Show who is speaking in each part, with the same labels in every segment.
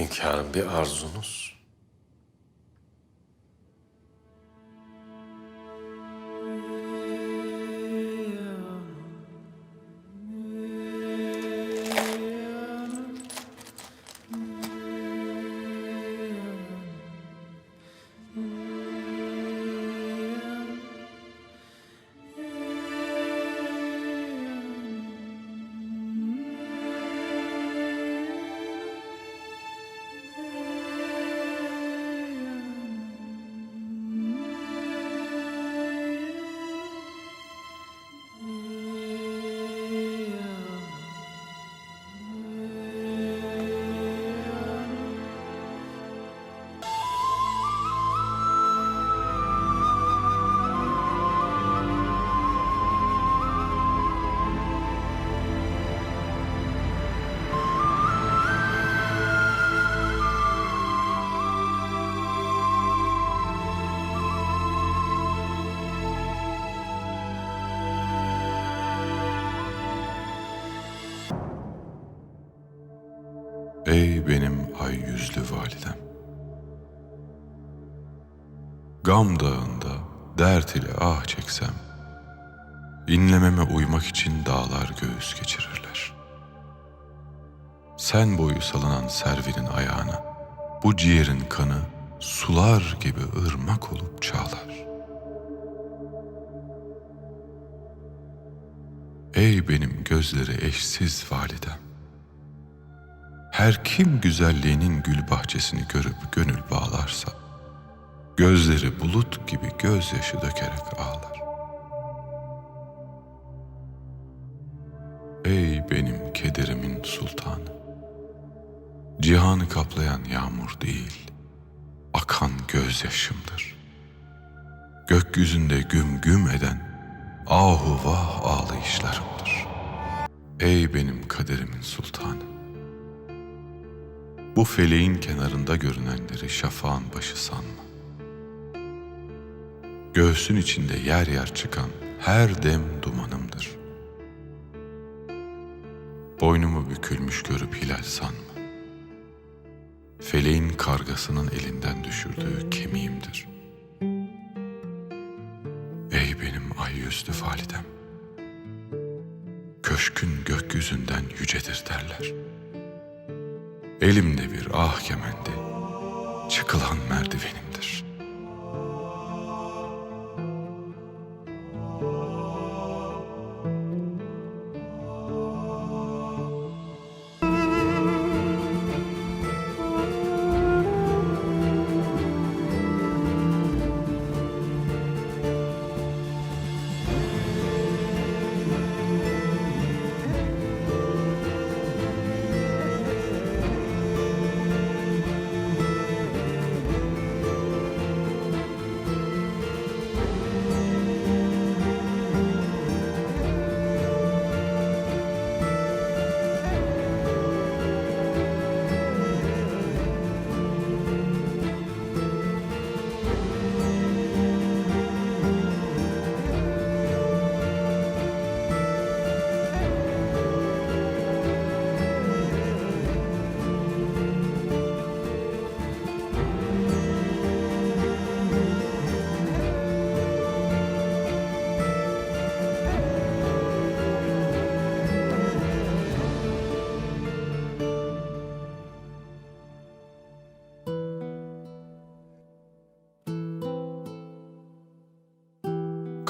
Speaker 1: Hünkârım bir arzunuz.
Speaker 2: Ey benim ay yüzlü validem. Gam dağında dert ile ah çeksem, inlememe uymak için dağlar göğüs geçirirler. Sen boyu salınan servinin ayağına, bu ciğerin kanı sular gibi ırmak olup çağlar. Ey benim gözleri eşsiz validem. Her kim güzelliğinin gül bahçesini görüp gönül bağlarsa, gözleri bulut gibi gözyaşı dökerek ağlar. Ey benim kederimin sultanı! Cihanı kaplayan yağmur değil, akan gözyaşımdır. Gökyüzünde güm güm eden ahu vah ağlayışlarımdır. Ey benim kaderimin sultanı! Bu feleğin kenarında görünenleri şafağın başı sanma. Göğsün içinde yer yer çıkan her dem dumanımdır. Boynumu bükülmüş görüp hilal sanma. Feleğin kargasının elinden düşürdüğü kemiğimdir. Ey benim ay yüzlü validem. Köşkün gökyüzünden yücedir derler. Elimde bir ah kemendi, çıkılan merdivenimdir.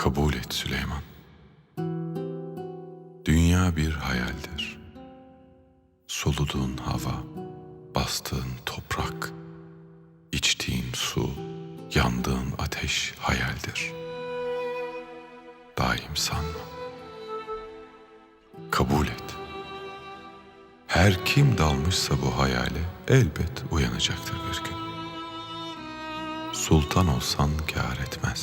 Speaker 2: Kabul et Süleyman. Dünya bir hayaldir. Soluduğun hava, bastığın toprak, içtiğin su, yandığın ateş hayaldir. Daim sanma. Kabul et. Her kim dalmışsa bu hayale elbet uyanacaktır bir gün. Sultan olsan kâr etmez.''